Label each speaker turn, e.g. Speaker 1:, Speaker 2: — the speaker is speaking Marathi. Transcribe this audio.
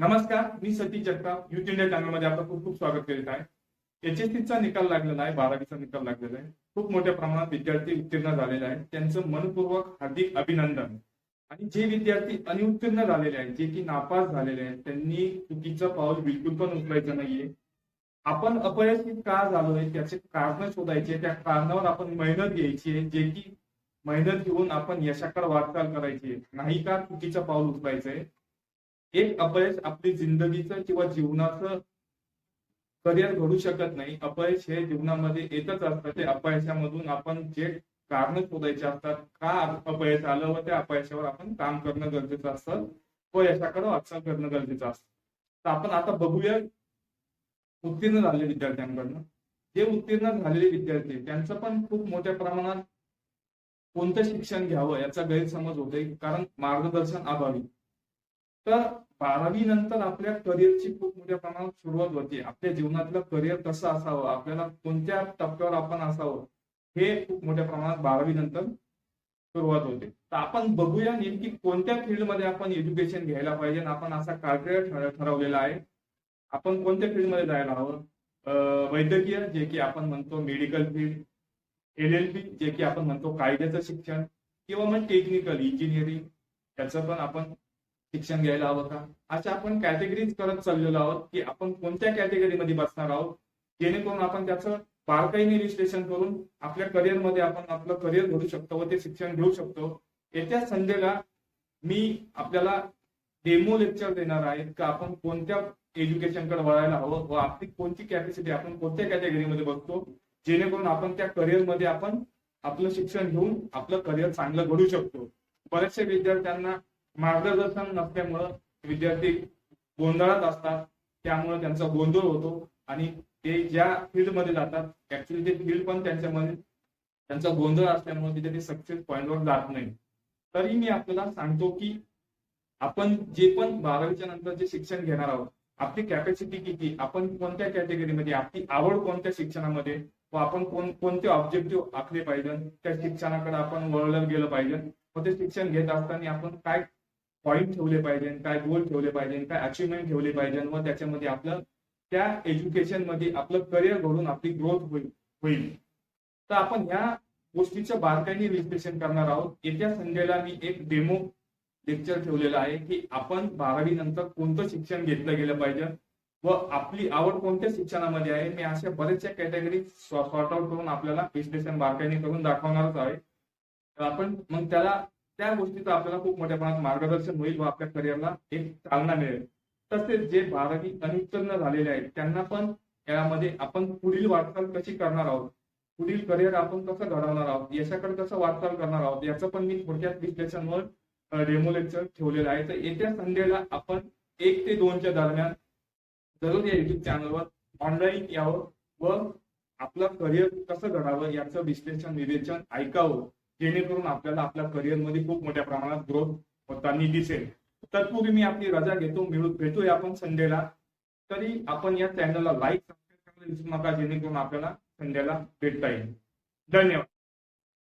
Speaker 1: नमस्कार मी सतीश जगताप युथ इंडिया चॅनलमध्ये आपलं खूप खूप स्वागत करीत आहे. एचएससीचा निकाल लागलेला आहे बारावीचा निकाल लागलेला आहे. खूप मोठ्या प्रमाणात विद्यार्थी उत्तीर्ण झालेले आहेत. त्यांचं मनपूर्वक हार्दिक अभिनंदन. आणि जे विद्यार्थी अनिउत्तीर्ण झालेले आहेत जे की नापास झालेले आहेत त्यांनी चुकीचं पाऊल बिलकुल पण उचलायचं नाहीये. आपण अपयशी का झालोय त्याचे कारण शोधायचे त्या कारणावर आपण मेहनत घ्यायची आहे जे की मेहनत घेऊन आपण यशाकडे वाटचाल करायची नाही का चुकीचं पाऊल उचलायचंय? एक अपयश आपली जिंदगीचं किंवा जीवनाचं करिअर घडू शकत नाही. अपयश हे जीवनामध्ये येतच असतं. ते अपयशामधून आपण जे कारण शोधायचे असतात का अपयश आलं व त्या अपयशावर आपण काम करणं गरजेचं असतं व यशाकडे वाटचाल करणं गरजेचं असतं. तर आपण आता बघूया उत्तीर्ण झालेले विद्यार्थ्यांकडनं. जे उत्तीर्ण झालेले विद्यार्थी त्यांचं पण खूप मोठ्या प्रमाणात कोणतं शिक्षण घ्यावं याचा गैरसमज होतोय कारण मार्गदर्शन अभावी. तर बारावी नंतर आपल्या करिअरची खूप मोठ्या प्रमाणात सुरुवात होते. आपल्या जीवनातलं करिअर कसं असावं? आपल्याला कोणत्या टप्प्यावर आपण असावं? हे खूप मोठ्या प्रमाणात बारावी नंतर सुरुवात होते. तर आपण बघूया नेमकी कोणत्या फील्डमध्ये आपण एज्युकेशन घ्यायला पाहिजे आपण असा कार्य ठरवलेला आहे. आपण कोणत्या फील्डमध्ये जायला हवं? वैद्यकीय जे की आपण म्हणतो medical field L L B जे की आपण म्हणतो कायद्याचं शिक्षण किंवा मग टेक्निकल इंजिनिअरिंग त्याचं पण आपण शिक्षण घ्यायला हवं का? अशा आपण कॅटेगरीज करत चाललेलो आहोत की आपण कोणत्या कॅटेगरीमध्ये बसणार आहोत? जेणेकरून आपण त्याचं बारकाईने विश्लेषण करून आपल्या करिअरमध्ये आपण आपलं करिअर घडू शकतो व ते शिक्षण घेऊ शकतो. येत्या संडेला मी आपल्याला डेमो लेक्चर देणार आहे का आपण कोणत्या एज्युकेशनकडे वळायला हवं व आपली कोणती कॅपॅसिटी आपण कोणत्या कॅटेगरीमध्ये बघतो? जेणेकरून आपण त्या करिअरमध्ये आपण आपलं शिक्षण घेऊन आपलं करिअर चांगलं घडू शकतो. बऱ्याचशा विद्यार्थ्यांना मार्गदर्शन नसल्यामुळं विद्यार्थी गोंधळात असतात. त्यामुळे त्यांचा गोंधळ होतो आणि ते ज्या फील्डमध्ये जातात ऍक्च्युली ते फील्ड पण त्यांच्यामध्ये त्यांचा गोंधळ असल्यामुळे तिथे ते सक्सेस पॉईंटवर जात नाही. तरी मी आपल्याला सांगतो की आपण जे पण बारावीच्या नंतर जे शिक्षण घेणार आहोत आपली कॅपॅसिटी किती आपण कोणत्या कॅटेगरीमध्ये आपली आवड कोणत्या शिक्षणामध्ये व आपण कोण कोणते ऑब्जेक्टिव्ह आखले पाहिजे त्या शिक्षणाकडे आपण वळलं गेलं पाहिजे व ते शिक्षण घेत असताना आपण काय पॉईंट ठेवले पाहिजे काय गोल ठेवले पाहिजे काय अचिव्हमेंट ठेवले पाहिजे व त्याच्यामध्ये आपलं त्या एज्युकेशनमध्ये आपलं करिअर घडून आपली ग्रोथ होईल होईल. तर आपण ह्या गोष्टीचं बारकाईने विश्लेषण करणार आहोत. येत्या संडेला मी एक डेमो लेक्चर ठेवलेलं आहे की आपण बारावी नंतर कोणतं शिक्षण घेतलं गेलं पाहिजे व आपली आवड कोणत्या शिक्षणामध्ये आहे मी अशा बऱ्याचशा कॅटेगरी सॉर्ट आउट करून आपल्याला विश्लेषण बारकाईने करून दाखवणारच आहे. तर आपण मग त्याला त्या गोष्टीचं आपल्याला खूप मोठ्या प्रमाणात मार्गदर्शन होईल व आपल्या करिअरला एक चालना मिळेल. तसेच जे बारावी अनुत्तीर्ण झालेले आहेत त्यांना पण यामध्ये आपण पुढील वाटचाल कशी करणार आहोत? पुढील करिअर आपण कसं घडवणार आहोत? याच्याकडे कसं वाटचाल करणार आहोत? याचं पण मी थोडक्यात विश्लेषणवर डेमो लेक्चर ठेवलेलं आहे. तर येत्या संडेला आपण एक ते दोनच्या दरम्यान जरूर या युट्यूब चॅनलवर ऑनलाईन यावं व आपलं करिअर कसं घडावं याचं विश्लेषण विवेचन ऐकावं. जेणेकरून आपल्याला आपल्या करिअरमध्ये खूप मोठ्या प्रमाणात ग्रोथ होताना दिसेल. तत्पूर्वी मी आपली रजा घेतो मिळू भेटूया आपण संडेला. तरी आपण या चॅनलला लाईक सबस्क्राईब करायला विसरू नका जेणेकरून आपल्याला संडेला भेटता येईल. धन्यवाद.